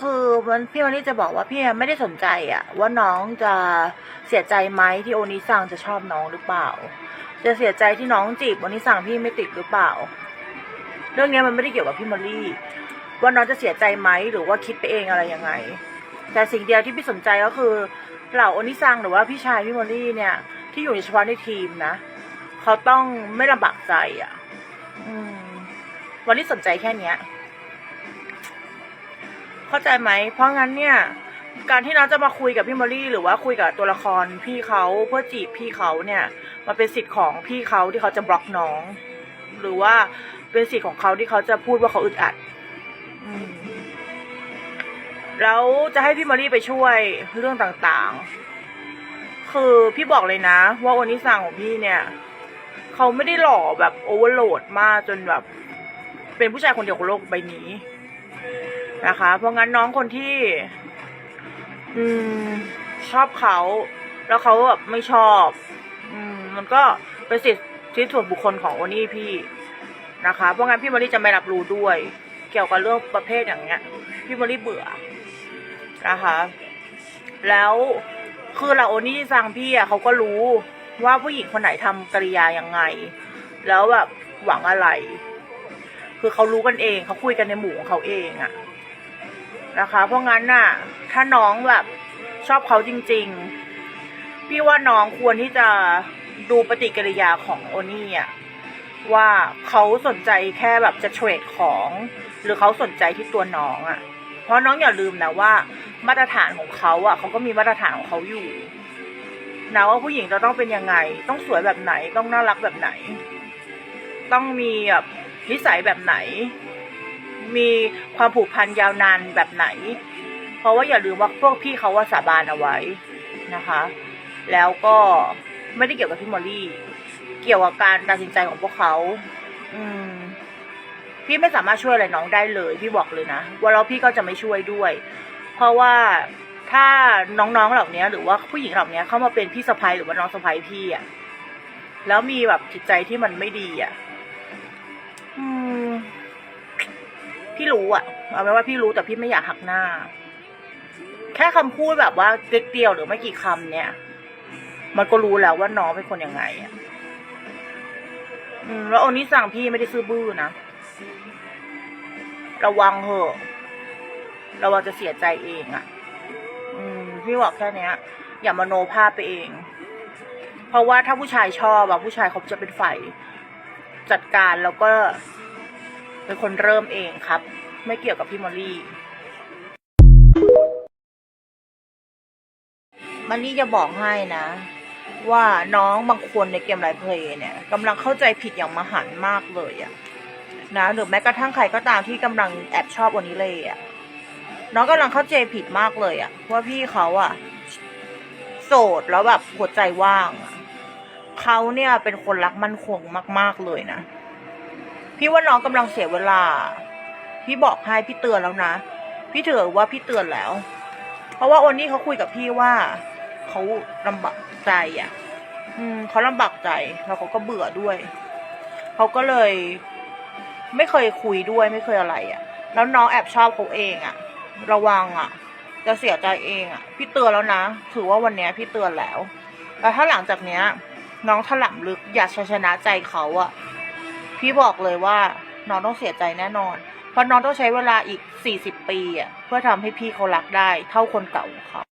คือมันพี่วันนี้จะบอกว่าพี่ไม่ได้สนใจอะว่าน้องจะเสียใจไหมที่โอนิซังจะชอบน้องหรือเปล่า จะเสียใจที่น้องจีบโอนิซังพี่ไม่ติดหรือเปล่า เรื่องนี้มันไม่ได้เกี่ยวกับพี่มอลลี่ว่าน้องจะเสียใจไหมหรือว่าคิดไปเองอะไรยังไง แต่สิ่งเดียวที่พี่สนใจก็คือเหล่าโอนิซังหรือว่าพี่ชายพี่มอลลี่เนี่ย ที่อยู่ในเฉพาะในทีมนะเขาต้องไม่ลำบากใจอะอืมวันนี้สนใจแค่เนี้ย เข้าใจไหม เพราะงั้นเนี่ย การที่น้องจะมาคุยกับพี่มอลลี่หรือว่าคุยกับตัวละครพี่เขาเพื่อจีบพี่เขาเนี่ย มันเป็นสิทธิ์ของพี่เขาที่เขาจะบล็อกน้อง หรือว่าเป็นสิทธิ์ของเขาที่เขาจะพูดว่าเขาอึดอัดอแล้วจะให้พี่มอลลี่ไปช่วยเรื่องต่างๆ คือพี่บอกเลยนะ ว่าโอนิสังของพี่เนี่ยเขาไม่ได้หล่อแบบโอเวอร์โหลดมากจนแบบ เป็นผู้ชายคนเดียวของโลกใบนี้ นะคะ เพราะงั้นน้องคนที่ อืม ชอบเขา แล้วเขาแบบไม่ชอบ อืม มันก็เป็นสิทธิส่วนบุคคลของโอนี่พี่นะคะ เพราะงั้นพี่มอรี่จะไม่รับรู้ด้วย เกี่ยวกับเรื่องประเภทอย่างเงี้ย พี่มอรี่เบื่อนะคะ แล้วคือเราโอนี่ซังพี่อะเขาก็รู้ว่าผู้หญิงคนไหนทำกริยายังไง แล้วแบบหวังอะไร คือเขารู้กันเอง เขาคุยกันในหมู่ของเขาเองอะ นะคะ เพราะงั้นน่ะ ถ้าน้องแบบชอบเขาจริง ๆ พี่ว่าน้องควรที่จะดูปฏิกิริยาของโอนี่อะว่าเขาสนใจแค่แบบจะเทรดของ หรือเขาสนใจที่ตัวน้องอะเพราะน้องอย่าลืมนะว่า มาตรฐานของเขาอะเขาก็มีมาตรฐานของเขาอยู่นะว่าผู้หญิงจะต้องเป็นยังไง ต้องสวยแบบไหน ต้องน่ารักแบบไหน ต้องมีแบบนิสัยแบบไหน มีความผูกพันยาวนานแบบไหน เพราะว่าอย่าลืมว่าพวกพี่เขาว่าสาบานเอาไว้นะคะ แล้วก็ไม่ได้เกี่ยวกับพี่มอลลี่ เกี่ยวกับการตัดสินใจของพวกเขา อืม พี่ไม่สามารถช่วยอะไรน้องได้เลย พี่บอกเลยนะ ว่าแล้วพี่ก็จะไม่ช่วยด้วย เพราะว่าถ้าน้องๆเหล่านี้หรือว่าผู้หญิงเหล่านี้เข้ามาเป็นพี่สะพ้ยหรือว่าน้องสะพ้ยพี่อะแล้วมีแบบจิตใจที่มันไม่ดีอะ พี่รู้อะเอาไว้ว่าพี่รู้แต่พี่ไม่อยากหักหน้า แค่คำพูดแบบว่าเล็กเดียวหรือไม่กี่คำเนี่ย มันก็รู้แล้วว่าน้องเป็นคนยังไงอะอืมแล้วโอนี้สั่งพี่ไม่ได้ซื้อบื้อนะระวังเหอะระวังจะเสียใจเองอะอืม พี่บอกแค่เนี้ย อย่ามาโนภาพไปเอง เพราะว่าถ้าผู้ชายชอบอะผู้ชายเขาจะเป็นฝ่ายจัดการแล้วก็ เป็นคนเริ่มเองครับ ไม่เกี่ยวกับพี่มอลลี่มันนี่จะบอกให้นะ ว่าน้องบางคนในเกมไลฟ์เพลย์เนี่ยกำลังเข้าใจผิดอย่างมหันมากเลยอะนะหรือแม้กระทั่งใครก็ตามที่กำลังแอบชอบวันนี้เลยอะน้องกำลังเข้าใจผิดมากเลยอะว่าพี่เขาอะโสดแล้วแบบหัวใจว่างอะเขาเนี่ยเป็นคนรักมั่นคงมาก ๆเลยนะ พี่ว่าน้องกำลังเสียเวลา พี่บอกให้พี่เตือนแล้วนะ พี่ถือว่าพี่เตือนแล้ว เพราะว่าโอนนี่เขาคุยกับพี่ว่าเขาลำบากใจอะ อืมเขาลำบากใจแล้วเขาก็เบื่อด้วยเขาก็เลย ไม่เคยคุยด้วยไม่เคยอะไรอะ แล้วน้องแอบชอบเขาเองอะ ระวังอะ จะเสียใจเองอะ พี่เตือนแล้วนะถือว่าวันนี้พี่เตือนแล้วแต่ถ้าหลังจากเนี้ย น้องถล่ำลึกอยากชนะใจเขาอะ พี่บอกเลยว่าน้องต้องเสียใจแน่นอน เพราะน้องต้องใช้เวลาอีกสี่สิบปีอะเพื่อทำให้พี่เขารักได้ เท่าคนเก่าของเขา